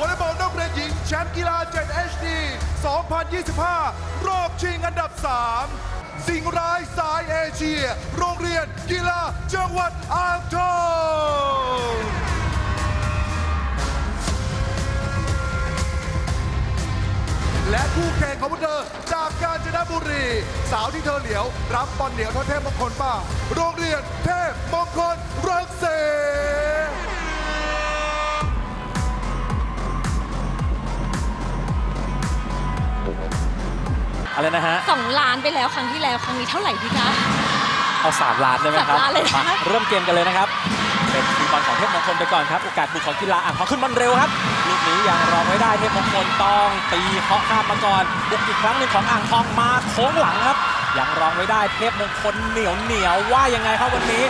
วอลเลย์บอลนักเรียนหญิงแชมป์กีฬา 7HD 2025 รอบชิงอันดับ 3 สิงร้ายสายเอเชีย โรงเรียนกีฬาจังหวัดอ่างทองและคู่แข่งของพวกเธอจากกาญจนบุรี สาวที่เธอเหลียว รับบอลเหนียวเท่าเทพมงคลป้า โรงเรียนเทพมงคลรังส อะไรนะฮะสองล้านไปแล้วครั้งที่แล้วครั้งนี้เท่าไหร่ดีคะเอาสามล้านได้ไหมครับสามล้านเลยนะ มาเริ่มเกมกันเลยนะครับ เป็นทีมบอลของเทพมงคลไปก่อนครับ โอกาสบุกของกีฬาอ่างทองขึ้นบอลเร็วครับลูกนี้ยังรองไว้ได้เทพมงคลต้องตีเคาะข้ามมาก่อนบุกอีกครั้งหนึ่งของอ่างทองมาโค้งหลังครับยังรองไว้ได้เทพมงคลเหนียวเหนียวว่ายังไงครับวันนี้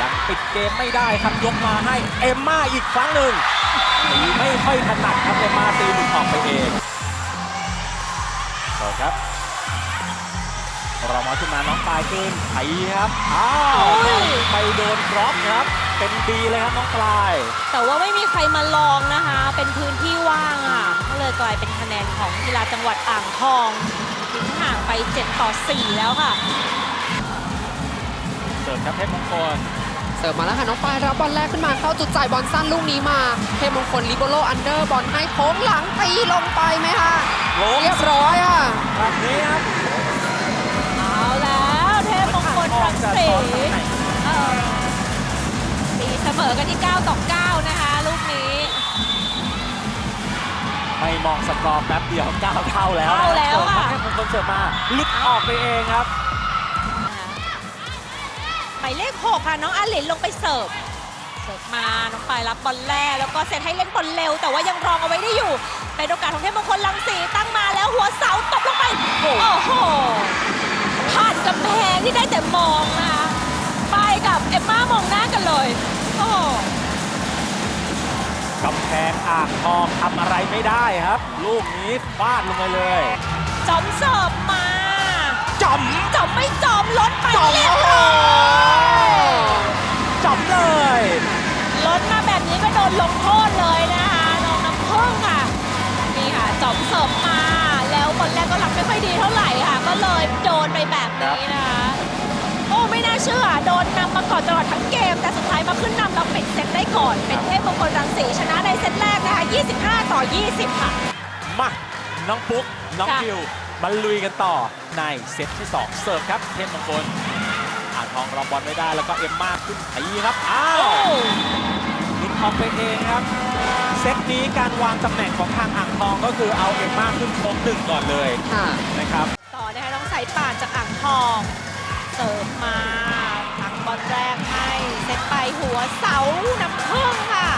ยังปิดเกมไม่ได้ครับยกมาให้เอมม่าอีกครั้งหนึ่งตีไม่ค่อยถนัดครับเอมม่าตีหลุดออกไปเอง ต่อครับ เรามาขึ้นมาน้องปลายขึ้นไถครับ อ้าวโอ้ยไปโดนบล็อกครับ เป็นดีเลยครับน้องปลาย แต่ว่าไม่มีใครมาลองนะคะ เป็นพื้นที่ว่างอะก็เลยกลายเป็นคะแนนของกีฬาจังหวัดอ่างทองทิ้งห่างไป 7 ต่อ 4 แล้วค่ะ เสิร์ฟครับเพชรมงคลเสิร์ฟมาแล้วค่ะน้องปายรับบอลแรกขึ้นมาเข้าจุดจ่ายบอลสั้นลูกนี้มาเทพมงคลลิโบโลอันเดอร์บอลให้โค้งหลังตีลงไปไหมคะลงเรียบร้อยอะแบบนี้ครับเอาแล้วเท พมงคลรังสีจะซ้อนตำแหน่งเออตีเสมอกันที่ 9 ต่อ 9 นะคะ ลูกนี้ ไม่มองสกอร์แป๊บเดียวก้าวเท่าแล้วเท่าแล้วสิร์ฟครับค่ะเพชรมงคลเสิร์ฟมาหลุดออกไปเองครับหมายเลข6ค่ะน้องอาหลินลงไปเสิร์ฟเสิร์ฟมา น้องปายรับบอลแรกแล้วก็เซตให้เล่นบอลเร็ว แต่ว่ายังรองเอาไว้ได้อยู่เป็นโอกาสของเทพมงคลลังสีตั้งมาแล้วหัวเสาตบลงไป โอ้โหผ่าน กำแพงที่ได้แต่มองนะคะปายกับเอมม่ามองหน้ากันเลย โอ้โหกำแพงอ่างทองทำอะไรไม่ได้ครับ ลูกนี้ฟาดลงไปเลยจอมเสิร์ฟมาจอมจอมไม่จอมล้นไปจอมเรียบร้อยจอมเลยล้นมาแบบนี้ก็โดนลงโทษเลยนะคะน้องน้ำพึ่งค่ะนี่ค่ะจอมเสิร์ฟ มาแล้วบอลแรกก็รับไม่ค่อยดีเท่าไหร่ค่ะ ก็เลยโดนไปแบบนี้นะคะโอ้ไม่น่าเชื่อโดนนำมาก่อนตลอดทั้งเกม แต่สุดท้ายมาขึ้นนำแล้วปิดเซตได้ก่อน เป็นเทพมงคลรังสีชนะในเซตแรกนะคะ 25 ต่อ 20 ค่ะ มาน้องปุ๊ก น้องจ้ะคิว มาลุยกันต่อในเซตที่ 2 เสิร์ฟครับ เทพมงคลอ่างทองรองบอลไม่ได้แล้วก็เอ็มมาขึ้นตีครับ อ้าโอ้ว หลุดออกไปเองครับเซตนี้การวางตำแหน่งของทางอ่างทองก็คือเอาเอ็มมาขึ้นโค้งหนึ่งก่อนเลยค่ะ นะครับ ต่อนะคะน้องสายป่านจากอ่างทองเสิร์ฟมาทักบอลแรกให้เซตไปหัวเสาน้ำพึ่งค่ะ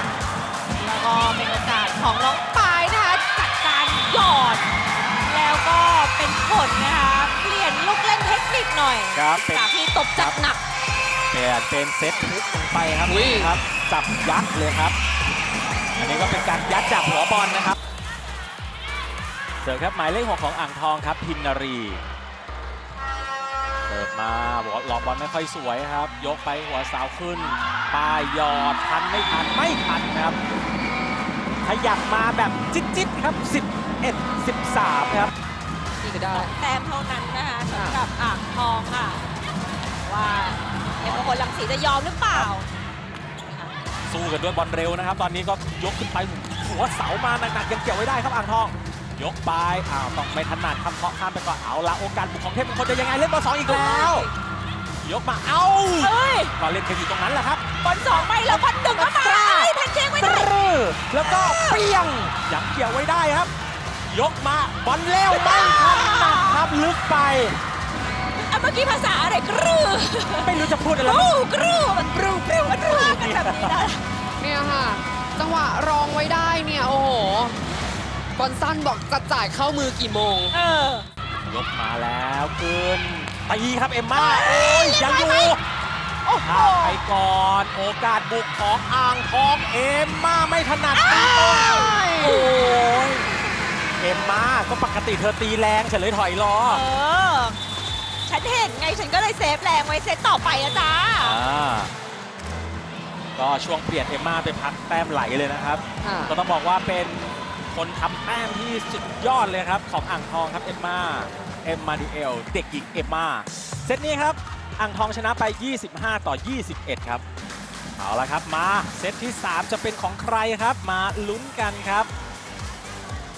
แล้วก็เป็นโอกาสของน้องปายนะคะจัดการหยอด แล้วก็เป็นผลนะคะเปลี่ยนลูกเล่นเทคนิคหน่อยครับเป็น จากที่ตบจัดหนัก เปลี่ยนเป็นเซตทุกลงไปครับอุ้ยนี่ครับจับยัดเลยครับ อันนี้ก็เป็นการยัดจับหัวบอลนะครับ เสิร์ฟครับหมายเลขหกของอ่างทองครับพินนารีเสิร์ฟมาบอกว่าลองบอลไม่ค่อยสวยครับ ยกไปหัวเสาขึ้นปลายหยอดทันไม่ทันไม่ทันนะครับ ขยับมาแบบจิ๊ดๆครับ 11 13 ครับนี่ก็ได้แต้มเท่านั้นนะคะสำหรับอ่างทองค่ะ ว่าเอ็มงคลลังสีจะยอมหรือเปล่า สู้กันด้วยบอลเร็วนะครับ ตอนนี้ก็ยกขึ้นไปหัวเสามาหนักๆยังเกี่ยวไว้ได้ครับอ่างทอง ยกไปอ้าวต้องไม่ถนัดคำเคาะข้ามไปก่อนเอาละโอกาสบุกของเทพมงคลจะยังไงเล่นบอลสองอีกแล้ว ยกมาเอ้าเฮ้ยก็เล่นกันอยู่ตรงนั้นแหละครับบอลสองไม่แล้วบอลหนึ่งก็มาเฮ้ยแพนเค้กไม่ตได้รึแล้วก็เปี้ยงยังเกี่ยวไว้ได้ครับ ยกมาบอลเร็วไม่ถนัดครับลึกไปอะ เมื่อกี้ภาษาอะไรกรูไม่รู้จะพูดอะไรกรูกรูมันกรูกรูมันพากันแบบนี้นะเนี่ยค่ะ จังหวะรองไว้ได้เนี่ย โอ้โหบอลสั้นบอกจะจ่ายเข้ามือกี่โมง เออยกมาแล้วขึ้นตีครับเอ็มม่าโอ้ยยังอยู่โอ้โหข้ามไปก่อนโอกาสบุกของอ่างทองเอ็มม่าไม่ถนัดตีตรงโอ้ยเอ็มม่าก็ปกติเธอตีแรงเฉยเลยถอยล้อเออฉั นเห็นไงฉันก็เลยเซฟแรงไว้เซตต่อไปอะจ้าอ่าก็ช่วงเปลี่ยนเอ็มม่าไปพักแต้มไหลเลยนะครับค่ะก็ต้องบอกว่าเป็นคลทำแต้มที่สุดยอดเลยครับ ของอ่างทองครับเอ็มมาเอ็มมาดูเอลเด็กหญิงเอ็มมาเซตนี้ครับอ่างทองชนะไป 25 ต่อ 21 ครับเอาละครับมาเซตที่ 3 จะเป็นของใครครับ มาลุ้นกันครับ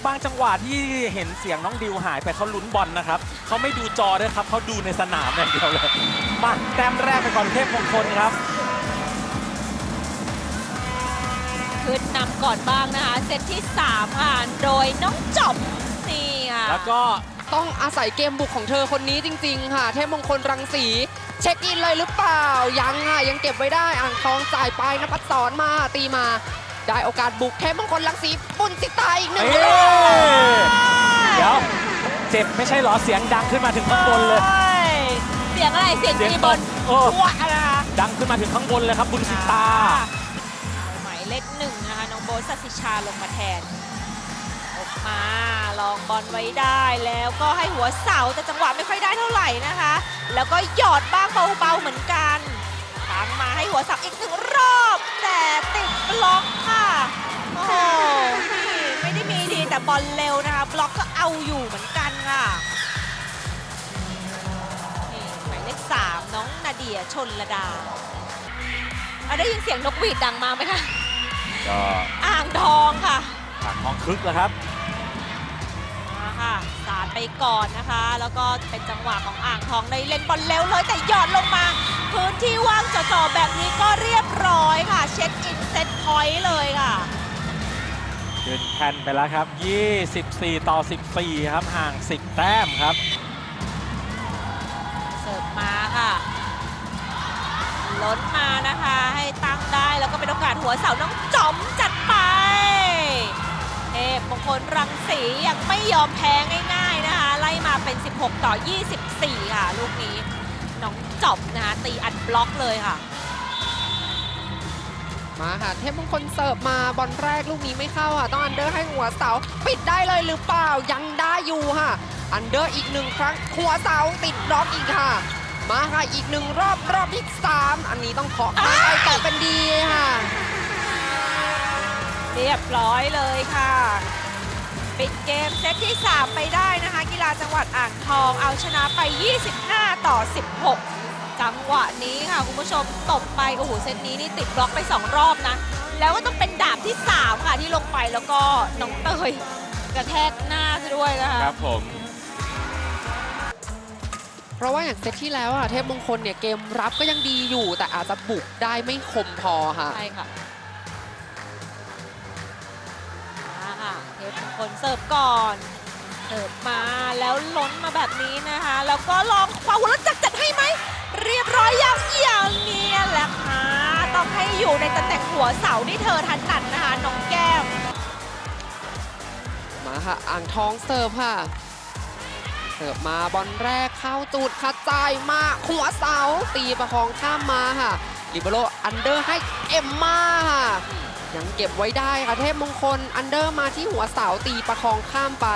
บางจังหวะที่เห็นเสียงน้องดิวหายไปเขาลุ้นบอลนะครับเขาไม่ดูจอด้วยครับเขาดูในสนามอย่างเดียวเลยมาแต้มแรกไปก่อนเทพมงคลครับขึ้นนำก่อนบ้างนะคะเซตที่ 3 ค่ะ โดยน้องจอบนี่ค่ะแล้วก็ต้องอาศัยเกมบุกของเธอคนนี้จริง ๆ ค่ะ เทพมงคลรังสี เช็คอินเลยหรือเปล่า ยังค่ะยังเก็บไว้ได้อ่างทองจ่ายไปนภัสสอนมาตีมา ได้โอกาสบุกเทพมงคลรังสีปุนสิตาอีกหนึ่งเอ้รอบเดี๋ยวเจ็บไม่ใช่เหรอเสียงดังขึ้นมาถึงข้างบนเลยโอ้ยเสียงอะไร เสียงเสียงตีตบบอลโอ้วะนะคะดังขึ้นมาถึงข้างบนเลยครับบุญสิตาหมายเลขหนึ่งนะคะน้องโบทสัสิชาลงมาแทนออกมาลองบอลไว้ได้แล้วก็ให้หัวเสาแต่จังหวะไม่ค่อยได้เท่าไหร่นะคะ แล้วก็หยอดบ้างเบาๆเหมือนกัน ตั้งมาให้หัวเสาอีกหนึ่งรอบ แต่ติดบล็อกค่ะ โอ้โหนี่ไม่ได้มีดีแต่บอลเร็วนะคะ บล็อกก็เอาอยู่เหมือนกันค่ะนี่หมายเลขสามน้องนาเดียชนระดาอะได้ยินเสียงนกหวีดดังมาไหมคะ ก็อ่างทองค่ะอ่างทองคึกแล้วครับ มาค่ะ สาดไปก่อนนะคะ แล้วก็เป็นจังหวะของอ่างทองในเล่นบอลเร็วเลยแต่หยอดลงมา พื้นที่ว่างจ่อๆแบบนี้ก็เรียบร้อยค่ะ เช็คอินเซตพอยต์เลยค่ะขึ้นแผ่นไปแล้วครับ 24 ต่อ 14 ครับ ห่าง 10 แต้มครับ เสิร์ฟมาค่ะล้นมานะคะ ให้ตั้งได้แล้วก็เป็นโอกาสหัวเสาน้องจอมจัด รังสียังไม่ยอมแพ้ง่าย ๆนะคะ ไล่มาเป็น 16 ต่อ 24 ค่ะ ลูกนี้น้องจอมนะคะตีอัดบล็อกเลยค่ะ มาค่ะ เทพมงคลเสิร์ฟมาบอลแรกลูกนี้ไม่เข้าค่ะ ต้องอันเดอร์ให้หัวเสา ปิดได้เลยหรือเปล่ายังได้อยู่ค่ะ อันเดอร์อีกหนึ่งครั้งหัวเสาติดบล็อกอีกค่ะ มาค่ะอีกหนึ่งรอบรอบที่สามอันนี้ต้องเคาะข้างไปแต่เป็นดีค่ะ เรียบร้อยเลยค่ะ ปิดเกมเซตที่ 3 ไปได้นะคะ กีฬาจังหวัดอ่างทองเอาชนะไป 25 ต่อ 16 จังหวะนี้ค่ะ คุณผู้ชมตบไป โอ้โห เซตนี้นี่ติดบล็อกไป 2 รอบนะ แล้วก็ต้องเป็นดาบที่ 3 ค่ะ ที่ลงไปแล้วก็น้องเตยกระแทกหน้าซะด้วยนะคะครับผมเพราะว่าอย่างเซตที่แล้วอะเทพมงคลเนี่ยเกมรับก็ยังดีอยู่ แต่อาจจะบุกได้ไม่คมพอค่ะ ใช่ค่ะ มาค่ะเทพมงคลเสิร์ฟก่อนเสิร์ฟมาแล้วล้นมาแบบนี้นะคะ แล้วก็ลองขวาหัวแล้วจัดจัดให้ไหม เรียบร้อยอย่างอย่างเนียแหละค่ะต้องให้อยู่ในตำแหน่งหัวเสาที่เธอถนัดนะคะน้องแก้ม มาค่ะอ่างทองเสิร์ฟค่ะ เสิร์ฟมาบอลแรกเข้าจุดคัดจ่ายมาหัวเสาตีประคองข้ามมาค่ะลิเบโรอันเดอร์ให้เอ็มมาค่ะ ยังเก็บไว้ได้ค่ะเทพมงคลอันเดอร์มาที่หัวเสาตีประคองข้ามไป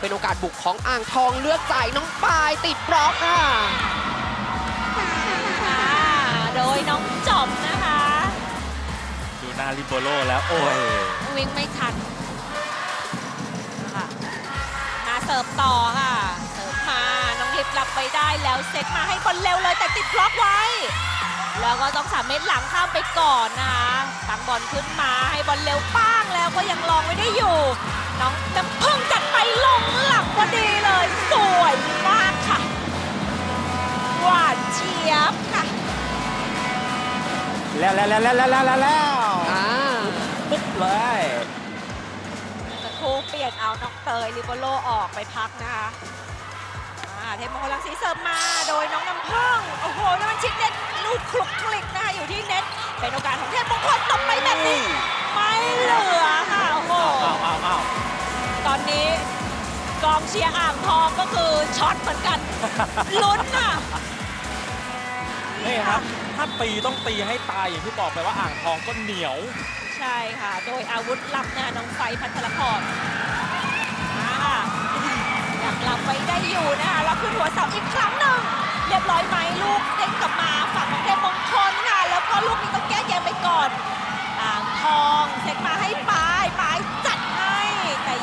เป็นโอกาสบุกของอ่างทองเลือกจ่ายน้องปายติดบล็อกค่ะค่ะโดยน้องจอมนะคะดูหน้าลิโบโลแล้วโอ้ยวิ่งไม่ทันนะคะมาเสิร์ฟต่อค่ะเสิร์ฟมาน้องลิฟรับไปได้แล้วเซตมาให้บอลเร็วเลยแต่ติดบล็อกไว้ แล้วก็ต้องสามเมตรหลังข้ามไปก่อนนะคะตั้งบอลขึ้นมาให้บอลเร็วป้างแล้วก็ยังลองไว้ได้อยู่ น้องน้ำพึ่งจัดไปลงหลังพอดีเลย สวยมากค่ะหวานเจี๊ยบค่ะ แล้วแล้วแล้วแล้วแล้วแล้วแล้วอ่าปุ๊บเลยจะครูเปลี่ยนเอาน้องเตยลิเบโรออกไปพักนะคะ เทพมงคลรังสีเสริมมา โดยน้องน้ำพึ่งโอ้โหนี่มันชิดเน็ตลูกคลุกคลิกนะคะอยู่ที่เน็ตเป็นโอกาสของเทพมงคลตบไปแบบนี้ไม่เหลือค่ะโอ้โหอ้าวอ้าวอ้าวตอนนี้กองเชียร์อ่างทองก็คือช็อตเหมือนกันลุ้นน่ะนี่ครับถ้าตีต้องตีให้ตายอย่างที่บอกไปว่าอ่างทองก็เหนียว ใช่ค่ะ โดยอาวุธลับนะคะน้องไฟพัทรพร เสาอีกครั้งหนึ่งเรียบร้อยไหมลูกเด้งกลับมาฝั่งของเทพมงคลค่ะแล้วก็ลูกนี้ต้องแก้เกมไปก่อนอ่างทองเซตมาให้ปายปายจัดให้ แต่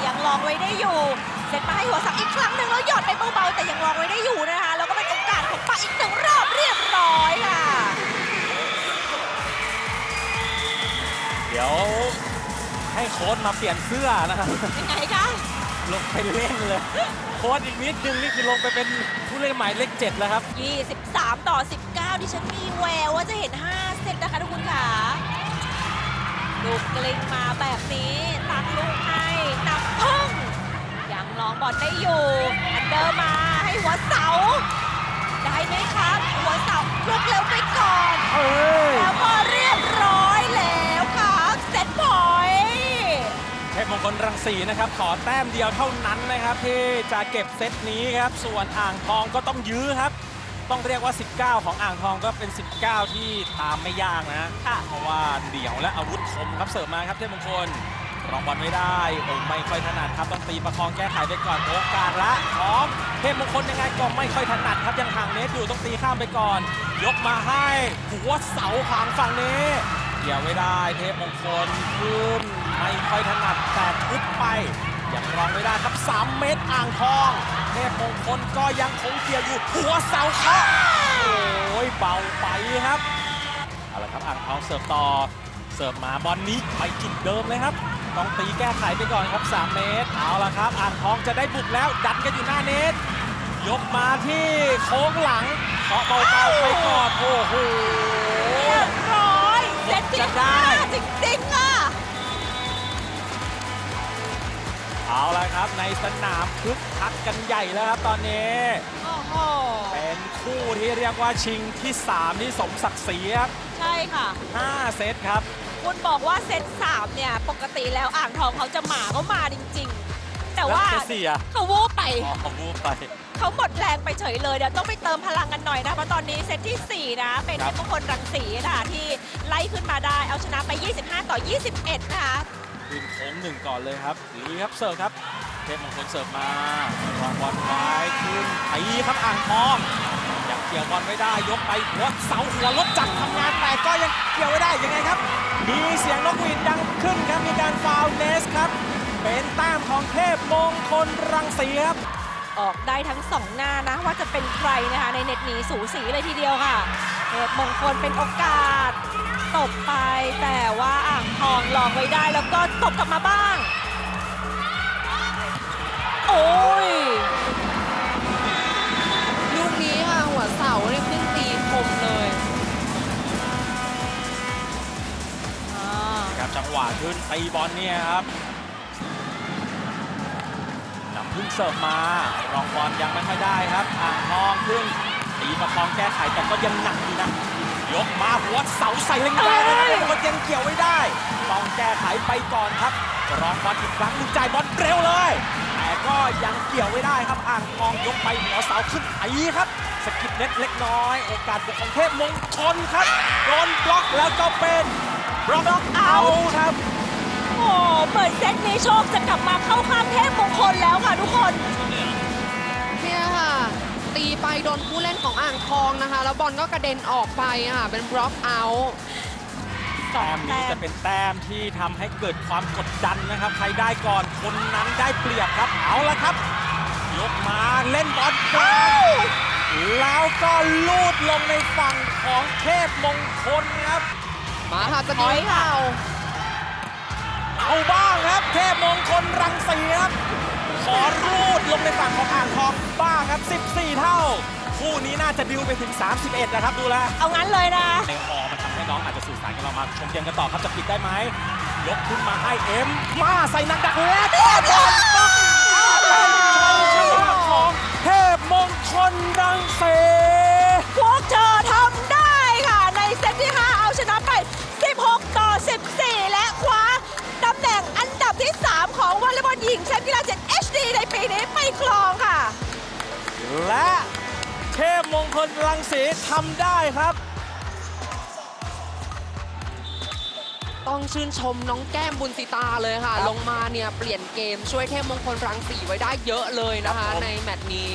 ซตมาให้หัวสักอีกครั้งหนึ่งแล้วหยอดไปเบาๆแต่ยังรองไว้ได้อยู่นะคะแล้วก็เป็นโอกาสของปาอีกหนึ่งรอบเรียบร้อยค่ะ เดี๋ยวให้โค้ดมาเปลี่ยนเสื้อนะครับ ยังไงคะ ลงไปเล่นเลยโค้ดอีกนิดนึงนี่คือลงไปเป็นผู้เล่นหมายเลขเจ็ดแล้วครับ 23 ต่อ 19 ดิฉันมีแววว่าจะเห็น 5 เซตนะคะทุกคนค่ะลูกกลิ้งมาแบบนี้ตักลูกให้นับพึ่งยังลองบอลได้อยู่ อันเดอร์มาให้หัวเสา ได้ไหมครับ หัวเสาลุกเร็วไปก่อน เอ้ย แล้วก็เรียบ คลรังสีนะครับขอแต้มเดียวเท่านั้นนะครับที่จะเก็บเซตนี้ครับส่วนอ่างทองก็ต้องยื้อครับ ต้องเรียกว่า 19 ของอ่างทองก็เป็น 19 ที่ตามไม่ยากนะค่ะเพราะว่าเดี่ยวและอาวุธคมครับเสิร์ฟมาครับเทพมงคลรองบอลไม่ได้โอ้ไม่ค่อยถนัดครับต้องตีประคองแก้ไขไปก่อนโอกาสละของเทพมงคลยังไงก็ไม่ค่อยถนัดครับยังห่างเนตอยู่ต้องตีข้ามไปก่อน ยกมาให้หัวเสาขวางฝั่งนี้เกี่ยวไม่ได้เทพมงคลขึ้นไม่ค่อยถนัดแต่ทุบไปยังรองไม่ได้ครับ 3 เมตรอ่างทอง เทพมงคลก็ยังคงเกี่ยวอยู่หัวเสาเคาะโอ้ยเบาไปครับเอาละครับอ่างทองเสิร์ฟต่อเสิร์ฟมาบอลนี้ไปจุดเดิมเลยครับต้องตีแก้ไขไปก่อนครับ 3 เมตร เอาละครับ อ่างทองจะได้บุกแล้วดันกันอยู่หน้าเนตยกมาที่โค้งหลังเคาะเบาๆไปก่อนโอ้โห เซตที่จะได้ห้าจริงๆอะ เอาละครับในสนามคึกคักกันใหญ่แล้วครับตอนนี้ โอ้โห เป็นคู่ที่เรียกว่าชิงที่ 3 ที่สมศักดิ์ศรีครับใช่ค่ะ 5เซตครับ คุณบอกว่าเซตสามเนี่ย ปกติแล้วอ่างทองเขาจะมาก็มาจริง ๆ แต่ว่าแล้วเซตสี่อะ เขาวูบไป อ๋อวูบไป เขาหมดแรงไปเฉยเลยเดี๋ยวต้องไปเติมพลังกันหน่อยนะเพราะตอนนี้เซตทีสี่4 นะ เป็นเทพมงคลรังสีนะคะที่ไล่ขึ้นมาได้เอาชนะไป 25 ต่อ 21 นะคะ ขึ้นโค้งหนึ่งก่อนเลยครับลุยครับเสิร์ฟครับเทพมงคลเสิร์ฟมาวางบอลไว้ขึ้นตีครับอ่างทองยังเกี่ยวบอลไม่ได้ยกไปหัวเสาหัวรถจักรทำงานแต่ก็ยังเกี่ยวไม่ได้ยังไงครับ มีเสียงนกหวีดดังขึ้นครับมีการฟาวล์เนสครับ เป็นแต้มของเทพมงคลรังสีครับ ออกได้ทั้งสองหน้านะ ว่าจะเป็นใครนะคะในเน็ตนี้สูสีเลยทีเดียวค่ะเทพมงคลเป็นโอกาส ตบไปแต่ว่าอ่างทองหลอกไว้ได้แล้วก็ตบกลับมาบ้าง โอ้ย ลูกนี้ค่ะหัวเสาเนี่ยขึ้นตีคมเลยอ่า ครับจังหวะขึ้นตีบอลเนี่ยครับนำ พึ่งเสิร์ฟมารองบอลยังไม่ค่อยได้ครับอ่างทองขึ้นตีประคองแก้ไขแต่ก็ยังหนักอยู่นะยกมาหัวเสาใส่แรงๆเลยนะครับก็ยังเกี่ยวไม่ได้ ต้องแก้ไขไปก่อนครับรองบอลอีกครั้งหนึงจ่ายบอลเร็วเลย แต่ก็ยังเกี่ยวไม่ได้ครับอ่างทองยกไปหัวเสาขึ้นไอครับสกิดเน็ตเล็กน้อย โอกาสบุกของเทพมงคลครับโดนบล็อกแล้วก็เป็นบล็อกเอาครับ โอ้เหมือนเซตนี้โชคจะกลับมาเข้าข้างเทพมงคลแล้วค่ะทุกคน เนี่ยค่ะ ตีไปโดนผู้เล่นของอ่างทองนะคะ แล้วบอลก็กระเด็นออกไปค่ะ เป็นบล็อกเอาท์แต้มนี้จะเป็นแต้มที่ทำให้เกิดความกดดันนะครับ ใครได้ก่อนคนนั้นได้เปรียบครับ เอาละครับ ยกมาเล่นบอลกลางแล้วก็ลูดลงในฝั่งของเทพมงคลครับ มาค่ะจะถดีอยค่ะเข่า เอาบ้างครับ เทพมงคลรังสีครับ ขอรูดลงในฝั่งของอ่างทองบ้างครับ 14 เท่า คู่นี้น่าจะดิวไปถึง 31 นะครับ ดูแลวเอางั้นเลยนะ ในฮอมันทำให้น้องอาจจะสื่อสารกับเรามาชมเกมกันต่อครับจะปิดได้ไหมยกขึ้นมาให้เอ็มมาใส่หนักดักและก็โดนบล็อกเป็นชัยชนะของเทพมงคลรังสี และเทพมงคลรังสีทำได้ครับ ต้องชื่นชมน้องแก้มบุญสิตาเลยค่ะครับลงมาเนี่ยเปลี่ยนเกมช่วยเทพมงคลรังสีไว้ได้เยอะเลยนะครัคะบผม ในแมตช์นี้